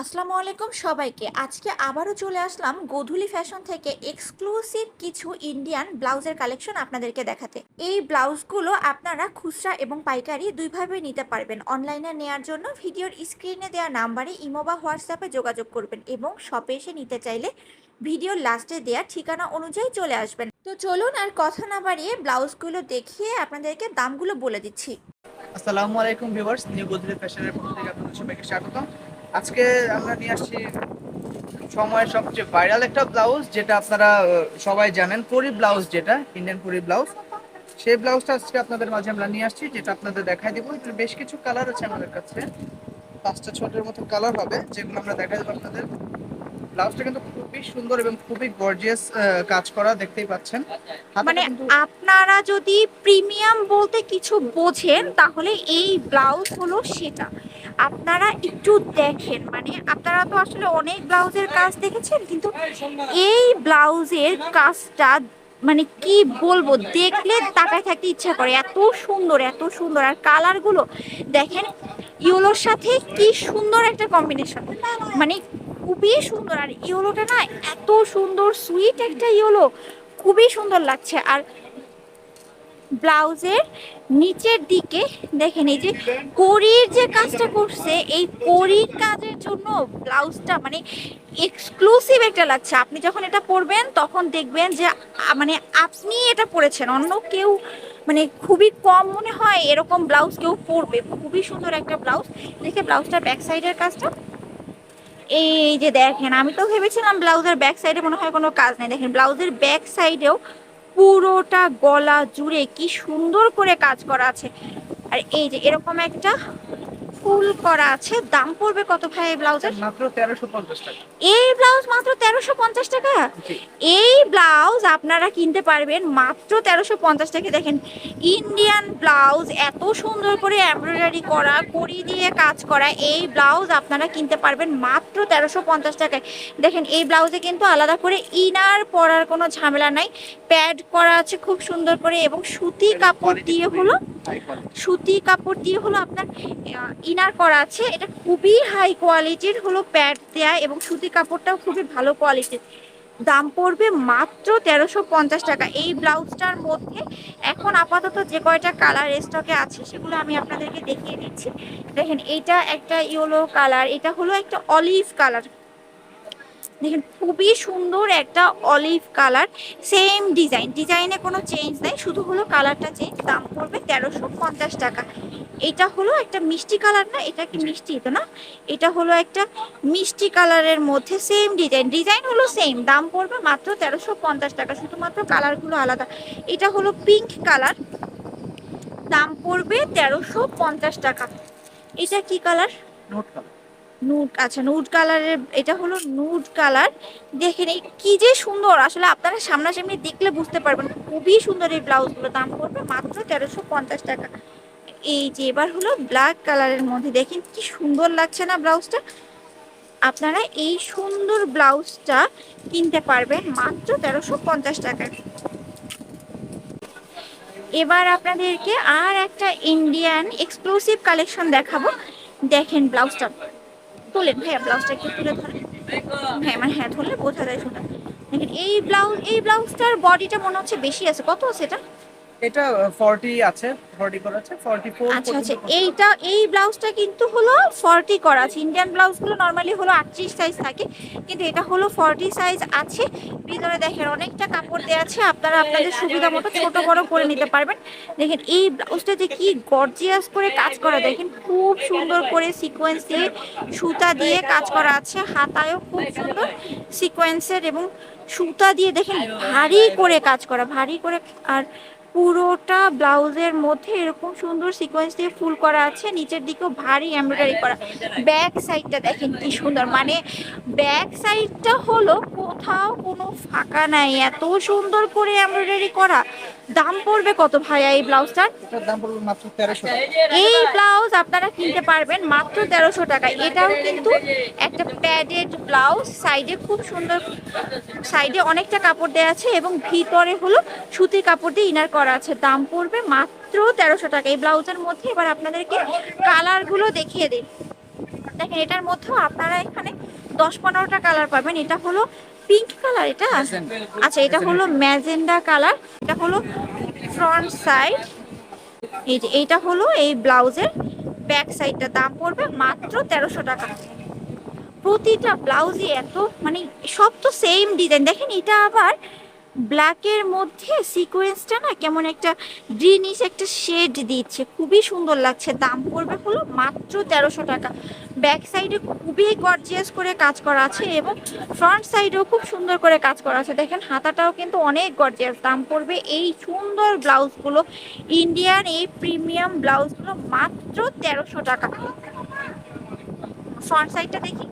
আসসালামু আলাইকুম সবাইকে। আজকে আবারও চলে আসলাম গোধূলি ফ্যাশন থেকে এক্সক্লুসিভ কিছু ইন্ডিয়ান ব্লাউজের কালেকশন আপনাদেরকে দেখাতে। এই ব্লাউজগুলো আপনারা খুচরা এবং পাইকারি দুইভাবে নিতে পারবেন। অনলাইনে নেয়ার জন্য ভিডিওর স্ক্রিনে দেওয়া নাম্বারে ইমো বা হোয়াটসঅ্যাপে যোগাযোগ করবেন এবং শপে এসে নিতে চাইলে ভিডিওর লাস্টে দেওয়া ঠিকানা অনুযায়ী চলে আসবেন। তো চলুন আর কথা না বাড়িয়ে ব্লাউজগুলো দেখিয়ে আপনাদেরকে দামগুলো বলে দিচ্ছি। আসসালামু আলাইকুম ভিউয়ার্স নিউ ফ্যাশনের পক্ষ থেকে আপনাদের সবাইকে আজকে আমরা নিয়ে আসছি সময়ের সবচেয়ে ভাইরাল একটা ব্লাউজ, যেটা আপনারা সবাই জানেন, পরি ব্লাউজ যেটা ইন্ডিয়ান পরি ব্লাউজ। সেই ব্লাউজটা আজকে আপনাদের মাঝে আমরা নিয়ে আসছি, যেটা আপনাদের দেখাই দিব। একটু বেশ কিছু কালার আছে আমাদের কাছে। পাঁচটা ছোটের মতো কালার হবে, যেগুলো আমরা দেখাই দেবো আপনাদের। ব্লাউজটা কিন্তু খুবই সুন্দর এবং খুবই গর্জিয়াস কাজ করা দেখতেই পাচ্ছেন। মানে আপনারা যদি প্রিমিয়াম বলতে কিছু বোঝেন তাহলে এই ব্লাউজ হলো সেটা। আপনারা একটু দেখেন মানে আপনারা তো আসলে অনেক ব্লাউজের কাজ দেখেছেন কিন্তু এই ব্লাউজের কাজটা মানে কি বলব দেখলে তাকায় থাকতে ইচ্ছা করে এত সুন্দর এত সুন্দর। আর কালারগুলো দেখেন ইয়েলোর সাথে কি সুন্দর একটা কম্বিনেশন মানে খুবই সুন্দর। আর ইয়েলোটা না এত সুন্দর সুইট একটা ইয়েলো। খুবই সুন্দর লাগছে। আর ব্লাউজের নিচের দিকে দেখেন, এই যে করির যে কাজটা করছে, এই করির কাজের জন্য ব্লাউজটা মানে এক্সক্লুসিভ একটা লাগছে। আপনি যখন এটা পরবেন, তখন দেখবেন যে মানে আপনি এটা পরেছেন। অন্য কেউ মানে খুবই কম মনে হয় এরকম ব্লাউজ কেউ পরবে। খুবই সুন্দর একটা ব্লাউজ। দেখে ব্লাউজটার ব্যাক সাইডের কাজটা এই যে দেখেন, আমি তো ভেবেছিলাম ব্লাউজের ব্যাক সাইডে মনে হয় কোনো কাজ নেই। দেখেন, ব্লাউজের ব্যাক সাইডেও পুরোটা গলা জুড়ে কি সুন্দর করে কাজ করা আছে। আর এই যে এরকম একটা ফুল করা আছে। দাম পড়বে কত ভাই এই ব্লাউজের মাত্র তেরোশো পঞ্চাশ টাকা। এই ব্লাউজ মাত্র তেরোশো পঞ্চাশ টাকা? এই ব্লাউজ আপনারা কিনতে পারবেন মাত্র তেরোশো পঞ্চাশ টাকা। দেখেন ইন্ডিয়ান ব্লাউজ এত সুন্দর করে এমব্রয়ডারি করা কড়ি দিয়ে কাজ করা এই ব্লাউজ আপনারা কিনতে পারবেন মাত্র তেরোশো পঞ্চাশ টাকায়। দেখেন এই ব্লাউজে কিন্তু আলাদা করে ইনার পরার কোনো ঝামেলা নাই। প্যাড করা আছে খুব সুন্দর করে এবং সুতি কাপড় দিয়ে হলো সুতি কাপড় দিয়ে হলো আপনার ইনার করা আছে। এটা খুবই হাই কোয়ালিটির হলো প্যাড দেয়া এবং সুতি কাপড়টাও খুবই ভালো কোয়ালিটির দাম পড়বে মাত্র তেরোশো পঞ্চাশ টাকা। এই ব্লাউজটার মধ্যে এখন আপাতত যে কয়টা কালার স্টকে আছে সেগুলো আমি আপনাদেরকে দেখিয়ে দিচ্ছি। দেখেন, এইটা একটা ইয়েলো কালার এটা হলো একটা অলিভ কালার দেখেন খুবই সুন্দর একটা অলিভ কালার সেম ডিজাইন ডিজাইনে কোনো চেঞ্জ নেই, শুধু হলো কালারটা চেঞ্জ দাম পড়বে তেরোশো পঞ্চাশ টাকা। এটা হলো একটা মিষ্টি কালার না, এটা কি মিষ্টি? তো না, এটা হলো একটা মিষ্টি কালারের মধ্যে সেম ডিজাইন ডিজাইন হলো সেম দাম পড়বে মাত্র তেরোশো পঞ্চাশ টাকা, শুধুমাত্র কালারগুলো আলাদা। এটা হলো পিঙ্ক কালার দাম পড়বে তেরোশো পঞ্চাশ টাকা। এটা কি কালার নোট কালার নুড আচ্ছা নুড কালারের এটা হলো নুড কালার দেখেন এই কি যে সুন্দর। আসলে আপনারা সামনাসামনি দেখলে বুঝতে পারবেন, খুবই সুন্দর এই ব্লাউজগুলো। দাম পড়বে মাত্র তেরোশো পঞ্চাশ টাকা। এই যে, এবার হলো ব্ল্যাক কালারের মধ্যে। দেখেন কি সুন্দর লাগছে না ব্লাউজটা? আপনারা এই সুন্দর ব্লাউজটা কিনতে পারবেন মাত্র তেরোশো পঞ্চাশ টাকায়। এবার আপনাদেরকে আর একটা ইন্ডিয়ান এক্সক্লুসিভ কালেকশন দেখাবো। দেখেন ব্লাউজটা। তোলেন ভাইয়া ব্লাউজটা একটু তুলে ধরেন হ্যাঁ মানে হ্যাঁ ধরলে বোঝা যায় সেটা দেখেন, এই ব্লাউজ এই ব্লাউজটার বডিটা মনে হচ্ছে বেশি আছে। কত আছে এটা? এটা ফর্টি আছে ফর্টি করা আছে ফর্টি ফোর আচ্ছা আচ্ছা এইটা এই ব্লাউজটা কিন্তু হলো ফর্টি করা আছে। ইন্ডিয়ান ব্লাউজগুলো নর্মালি হলো আটত্রিশ সাইজ থাকে কিন্তু এটা হলো ফর্টি সাইজ আছে। ভিতরে দেখেন অনেকটা কাপড় দেওয়া আছে আপনারা আপনাদের সুবিধা মতো ছোট বড় করে নিতে পারবেন। দেখেন এই ব্লাউজটা যে কি গর্জিয়াস করে কাজ করা দেখেন খুব সুন্দর করে সিকোয়েন্স দিয়ে সুতা দিয়ে কাজ করা আছে। হাতায়ও খুব সুন্দর সিকোয়েন্সের এবং সুতা দিয়ে দেখেন ভারী করে কাজ করা ভারী করে আর পুরোটা ব্লাউজের মধ্যে এরকম সুন্দর সিকোয়েন্স দিয়ে ফুল করা আছে। নিচের দিকেও ভারী এমব্রয়ডারি করা। ব্যাক সাইডটা দেখেন কি সুন্দর। মানে ব্যাক সাইডটা হলো কোথাও কোনো ফাঁকা নাই। এত সুন্দর করে এমব্রয়ডারি করা। দাম পড়বে কত ভাইয়া এই ব্লাউজটার? দাম পড়বে মাত্র তেরোশো টাকা। এই ব্লাউজ আপনারা কিনতে পারবেন মাত্র তেরোশো টাকায় এটাও কিন্তু একটা প্যাডেড ব্লাউজ সাইডে খুব সুন্দর সাইডে অনেকটা কাপড় দেওয়া আছে এবং ভিতরে হলো সুতির কাপড় দিয়ে ইনার করা আছে। দাম পড়বে মাত্র তেরোশো টাকা। এই ব্লাউজের মধ্যে এবার আপনাদেরকে কালারগুলো দেখিয়ে দিই। দেখেন এটার মধ্যেও আপনারা এখানে দশ পনেরোটা কালার পাবেন। এটা হলো পিঙ্ক কালার এটা? আচ্ছা এটা হলো ম্যাজেন্ডা কালার। এটা হলো ফ্রন্ট সাইড। এই যে এইটা হলো এই ব্লাউজের ব্যাক সাইডটা। দাম পড়বে মাত্র তেরোশো টাকা। প্রতিটা ব্লাউজই এত মানে সব তো সেম ডিজাইন দেখেন এটা আবার ব্ল্যাকের মধ্যে সিকোয়েন্সটা না কেমন একটা গ্রিনিশ একটা শেড দিচ্ছে। খুবই সুন্দর লাগছে। দাম পড়বে হলো মাত্র তেরোশো টাকা। ব্যাক সাইডে খুবই গর্জিয়াস করে কাজ করা আছে এবং ফ্রন্ট সাইডেও খুব সুন্দর করে কাজ করা আছে। দেখেন, হাতাটাও কিন্তু অনেক গর্জিয়াস দাম পড়বে এই সুন্দর ব্লাউজগুলো ইন্ডিয়ান এই প্রিমিয়াম ব্লাউজগুলো মাত্র তেরোশো টাকা। ফ্রন্ট সাইডটা দেখি?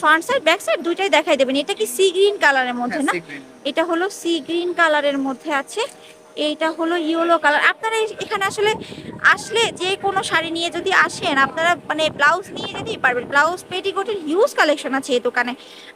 ফ্রন্ট সাইড ব্যাক সাইড দুইটাই দেখাই দেবেন। এটা কি সি গ্রিন কালারের মধ্যে না? এটা হলো সি গ্রিন কালারের মধ্যে আছে। এইটা হলো ইয়েলো কালার। আপনারা এখানে আসলে আসলে যে কোনো শাড়ি নিয়ে যদি আসেন, আপনারা মানে ব্লাউজ নিয়ে যেতেই পারবেন, ব্লাউজ পেটিকোটের হিউজ কালেকশন আছে এই দোকানে।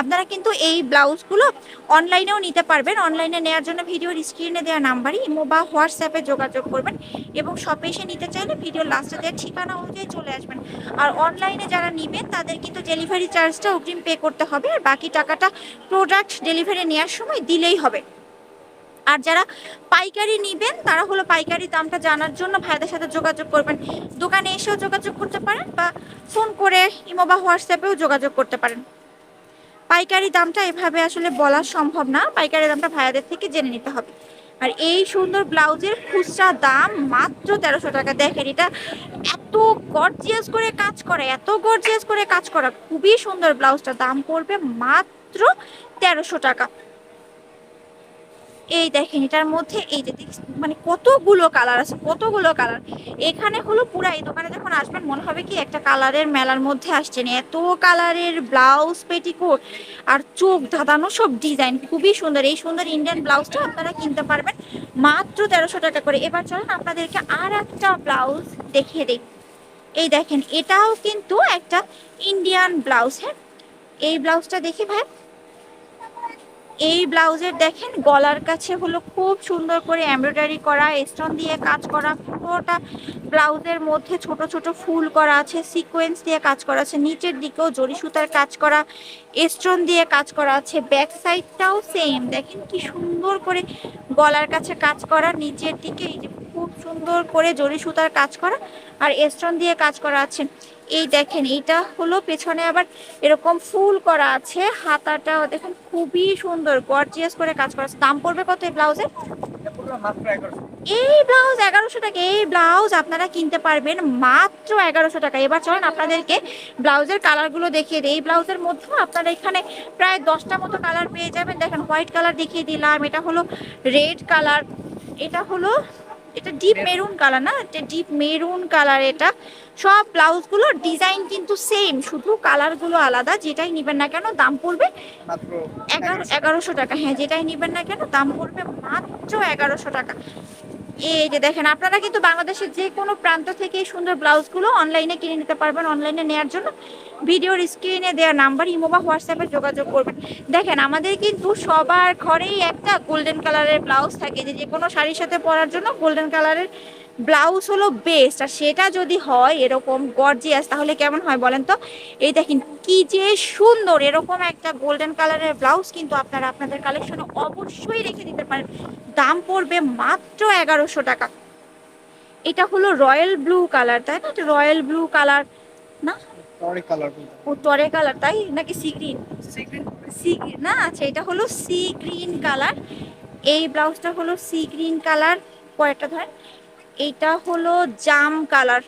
আপনারা কিন্তু এই ব্লাউজগুলো অনলাইনেও নিতে পারবেন। অনলাইনে নেওয়ার জন্য ভিডিওর স্ক্রিনে দেওয়া নাম্বারই, ইমো বা হোয়াটসঅ্যাপে যোগাযোগ করবেন এবং শপে এসে নিতে চাইলে ভিডিওর লাস্টে দেওয়ার ঠিকানা অনুযায়ী চলে আসবেন। আর অনলাইনে যারা নেবেন, তাদের কিন্তু ডেলিভারি চার্জটা অগ্রিম পে করতে হবে। আর বাকি টাকাটা প্রোডাক্ট ডেলিভারি নেওয়ার সময় দিলেই হবে। আর যারা পাইকারি নেবেন, তারা হলো পাইকারি দামটা জানার জন্য ভাইদের সাথে যোগাযোগ করবেন। দোকানে এসেও যোগাযোগ করতে পারেন বা ফোন করে ইমো বা হোয়াটসঅ্যাপেও যোগাযোগ করতে পারেন। পাইকারি দামটা এভাবে আসলে বলা সম্ভব না। পাইকারি দামটা ভাইয়াদের থেকে জেনে নিতে হবে। আর এই সুন্দর ব্লাউজের খুচরা দাম মাত্র তেরোশো টাকা। দেখেন, এটা এত গর্জিয়াস করে কাজ করা, এত গর্জিয়াস করে কাজ করা। খুবই সুন্দর ব্লাউজটা। দাম পড়বে মাত্র তেরোশো টাকা। এই দেখেন, এটার মধ্যে এই যে মানে কতগুলো কালার আছে, কতগুলো কালার এখানে হলো পুরা এই দোকানে যখন আসবেন, মনে হবে কি একটা কালারের মেলার মধ্যে আসছেন। এত কালারের ব্লাউজ পেটিকোট আর চোখ ধাঁধানো সব ডিজাইন খুবই সুন্দর। এই সুন্দর ইন্ডিয়ান ব্লাউজটা আপনারা কিনতে পারবেন মাত্র তেরোশো টাকা করে। এবার চলেন আপনাদেরকে আর একটা ব্লাউজ দেখিয়ে দিই। এই দেখেন, এটাও কিন্তু একটা ইন্ডিয়ান ব্লাউজ হ্যাঁ? এই ব্লাউজটা দেখি ভাই এই ব্লাউজের দেখেন, গলার কাছে হলো খুব সুন্দর করে এমব্রয়ডারি করা স্টোন দিয়ে কাজ করা, পুরোটা ব্লাউজের মধ্যে ছোট ছোট ফুল করা আছে সিকোয়েন্স দিয়ে কাজ করা আছে, নিচের দিকেও জরি সুতার কাজ করা স্টোন দিয়ে কাজ করা আছে ব্যাক সাইডটাও সেম দেখেন কি সুন্দর করে গলার কাছে কাজ করা, নিচের দিকে এই যে খুব সুন্দর করে জরি সুতার কাজ করা আর স্টোন দিয়ে কাজ করা আছে। এই দেখেন, এইটা হলো পেছনে আবার এরকম ফুল করা আছে। হাতাটা দেখেন, খুবই সুন্দর গর্জিয়াস করে কাজ করা আছে। দাম পড়বে কত এই এগারোশো এই ব্লাউজ এগারোশো টাকা। এই ব্লাউজ আপনারা কিনতে পারবেন মাত্র এগারোশো টাকা। এবার চলেন আপনাদেরকে ব্লাউজের কালারগুলো দেখিয়ে দিই। এই ব্লাউজের মধ্যে আপনারা এখানে প্রায় দশটা মতো কালার পেয়ে যাবেন। দেখেন, হোয়াইট কালার দেখিয়ে দিলাম। এটা হলো রেড কালার। এটা হলো এটা ডিপ মেরুন কালার না এটা ডিপ মেরুন কালার এটা। সব ব্লাউজগুলোর ডিজাইন কিন্তু সেম শুধু কালারগুলো আলাদা যেটাই নেবেন না কেন দাম পড়বে মাত্র এগারো এগারোশো টাকা। হ্যাঁ যেটাই নেবেন না কেন দাম পড়বে মাত্র এগারোশো টাকা। এই যে দেখেন, আপনারা কিন্তু বাংলাদেশের যে কোনো প্রান্ত থেকে সুন্দর ব্লাউজগুলো অনলাইনে কিনে নিতে পারবেন অনলাইনে নেওয়ার জন্য। ভিডিওর স্ক্রিনে দেওয়া নাম্বার ইমো বা হোয়াটসঅ্যাপে যোগাযোগ করবেন। দেখেন, আমাদের কিন্তু সবার ঘরেই একটা গোল্ডেন কালারের ব্লাউজ থাকে, যে যে কোনো শাড়ির সাথে পরার জন্য গোল্ডেন কালারের ব্লাউজ হলো বেস্ট আর সেটা যদি হয় এরকম গর্জিয়াস তাহলে কেমন হয় বলেন তো? এই দেখেন কি যে সুন্দর এরকম একটা গোল্ডেন কালারের ব্লাউজ কিন্তু আপনারা আপনাদের কালেকশনে অবশ্যই রেখে দিতে পারেন। দাম পড়বে মাত্র এগারোশো টাকা। এটা হলো রয়্যাল ব্লু কালার তাই না? রয়্যাল ব্লু কালার না? টরে কালার তাই? নাকি সি গ্রিন সি না? আচ্ছা এটা হলো সি গ্রিন কালার এই ব্লাউজটা হলো সি গ্রিন কালার কয়েকটা ধরেন। এইটা হলো জাম কালার।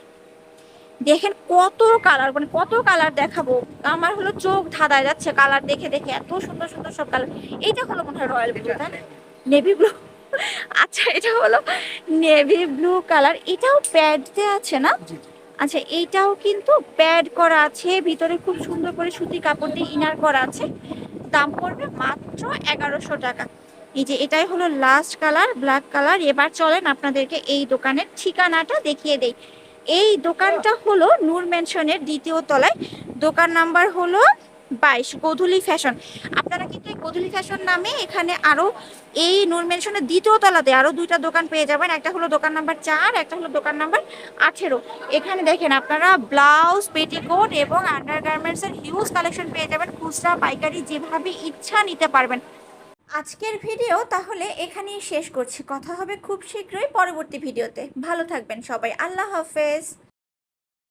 দেখেন কত কালার মানে কত কালার দেখাবো। আমার হলো চোখ ধাঁধায় যাচ্ছে কালার দেখে দেখে এত সুন্দর সুন্দর সব কালার। এইটা হলো মনে হয় রয়্যাল ব্লু তাই নেভি ব্লু। আচ্ছা এটা হলো নেভি ব্লু কালার। এটাও প্যাড দেওয়া আছে না? আচ্ছা এইটাও কিন্তু প্যাড করা আছে। ভিতরে খুব সুন্দর করে সুতি কাপড় দিয়ে ইনার করা আছে। দাম পড়বে মাত্র এগারোশো টাকা। এই যে এটাই হলো লাস্ট কালার ব্ল্যাক কালার এবার চলেন আপনাদেরকে এই দোকানের ঠিকানাটা দেখিয়ে দেই। এই দোকানটা হলো নূর মেনশনের দ্বিতীয় তলায়। দোকান নাম্বার হলো বাইশ, গোধূলি ফ্যাশন আপনারা কিন্তু এই গোধূলি ফ্যাশন নামে এখানে আরও এই নূর মেনশনের দ্বিতীয় তলাতে আরও দুইটা দোকান পেয়ে যাবেন। একটা হলো দোকান নাম্বার চার, একটা হলো দোকান নাম্বার আঠেরো। এখানে দেখেন আপনারা ব্লাউজ পেটিকোট এবং আন্ডার গার্মেন্টসের হিউজ কালেকশন পেয়ে যাবেন। খুচরা, পাইকারি যেভাবে ইচ্ছা নিতে পারবেন। আজকের ভিডিও তাহলে এখানেই শেষ করছি। কথা হবে খুব শীঘ্রই পরবর্তী ভিডিওতে। ভালো থাকবেন সবাই। আল্লাহ হাফেজ।